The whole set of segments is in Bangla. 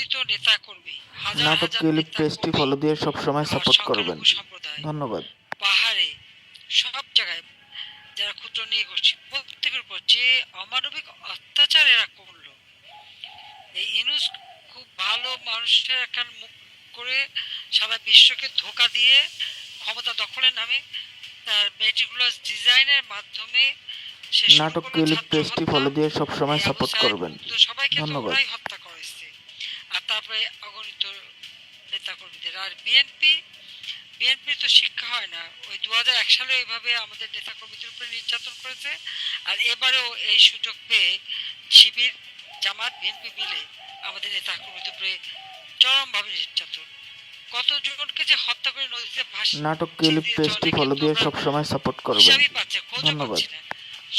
অগণিত নেতা কর্মী নাটক হাজার ক্লিপ পেজটি ফলো দিয়ে সবসময় আর সাপোর্ট করবেন। ধন্যবাদ। পাহাড়ে সব জায়গায় যারা ক্ষুদ্র নিয়োগোষ্ঠী প্রত্যেকের উপর যে অমানবিক অত্যাচার এরা করল এই ইনুস খুব ভালো মানুষের একটা মুখ করে সারা বিশ্বকে ধোকা দিয়ে ক্ষমতা দখলের নামে তার মেটিকুলাস ডিজাইনের মাধ্যমে নাটক ক্লিপ পেজটি ফলো দিয়ে সবসময় এই আবু সাপোর্ট করবেন। সবাইকে ধন্যবাদ। ওরাই হত্যা করেছে আর তারপরে অগণিত নেতাকর্মীদের। আর বিএনপি বিএনপি তো শিক্ষা হয় না। ওই দু হাজার এক সালে এইভাবে আমাদের নেতাকর্মীদের উপরে নির্যাতন করেছে। আর এবারেও এই সুযোগ পেয়ে শিবির জামাত বিএনপি মিলে আমাদের নেতাকর্মীদের উপরে চরমভাবে নির্যাতন। কতজনকে যে হত্যা করে নদীতে ভাসিয়ে নাটক ক্লিপ দিয়েছে পেজটি ফলো দিয়ে আমরা সবসময় সাপোর্ট করবেন। হিসাবই পাচ্ছে খোঁজও। না।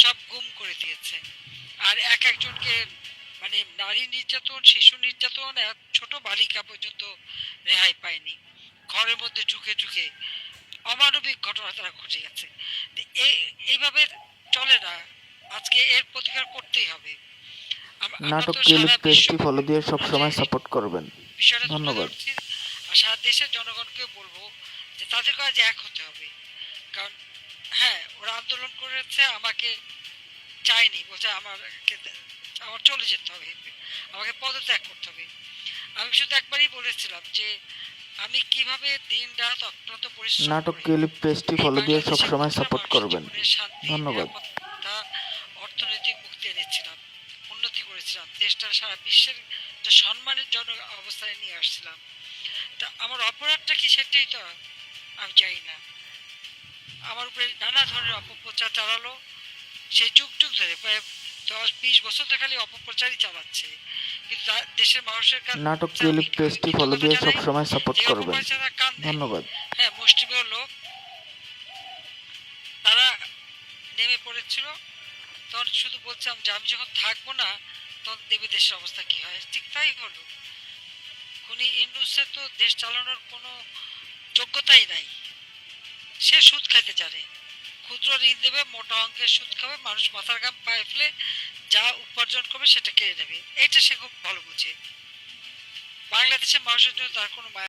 সব গুম করে দিয়েছে। আর এক একজনকে মানে নারী নির্যাতন শিশু নির্যাতন এক ছোট বালিকা পর্যন্ত রেহাই পায়নি। ঘরের মধ্যে ঢুকে ঢুকে অমানবিক ঘটনা তারা ঘটে গেছে। এইভাবে চলে না। আজকে এর প্রতিকার করতেই হবে। আম- আমরা নাটক তো পেজটি ফলো দিয়ে সবসময় সাপোর্ট করবেন। ধন্যবাদ। সারা দেশের জনগণকে বলব যে তাদের কাজ এক হতে হবে। কারণ হ্যাঁ ওরা আন্দোলন করেছে আমাকে চায়নি বলছে আমার আমার চলে যেতে হবে। আমাকে পদত্যাগ করতে হবে। আমি শুধু একবারই বলেছিলাম যে আমি কীভাবে দিন রাত অক্লান্ত পরিশ্রম নাটক ক্লিপ পেজটি ফলো দিয়ে বাংলাদেশের সবসময় সাপোর্ট করবেন। ধন্যবাদ। অর্থনৈতিক মুক্তি এনেছিলাম উন্নতি করেছিলাম দেশটা সারা বিশ্বের একটা সম্মানের জন্য অবস্থায় নিয়ে আসছিলাম। তা আমার অপরাধটা কি সেটাই তো আমি জানি না। আমার উপরে নানা ধরনের অপপ্রচার চালালো সেই যুগ যুগ ধরে প্রায় দশ বিশ বছর ধরে খালি অপপ্রচারই চালাচ্ছে। কিন্তু দেশের মানুষের কাছে পেজটি ফলো দিয়ে? সবসময় সাপোর্ট করবেন। ধন্যবাদ। হ্যাঁ মুষ্টিমেয় লোক। তারা নেমে পড়েছিল। তখন শুধু বলছিলাম যে আমি যখন থাকব না তখন দেবে দেশের অবস্থা কি হয়। ঠিক তাই হলো। খুনি ইন্ডুসের তো দেশ চালানোর কোনো যোগ্যতাই নাই। সে সুদ খাইতে জানে। ক্ষুদ্র ঋণ দেবে, মোটা অঙ্কের সুদ খাবে, মানুষ মাথার গাম পায়ে ফেলে যা উপার্জন করবে সেটা কেড়ে নেবে। এটা সে খুব ভালো বুঝে। বাংলাদেশের মানুষের জন্য তার কোনো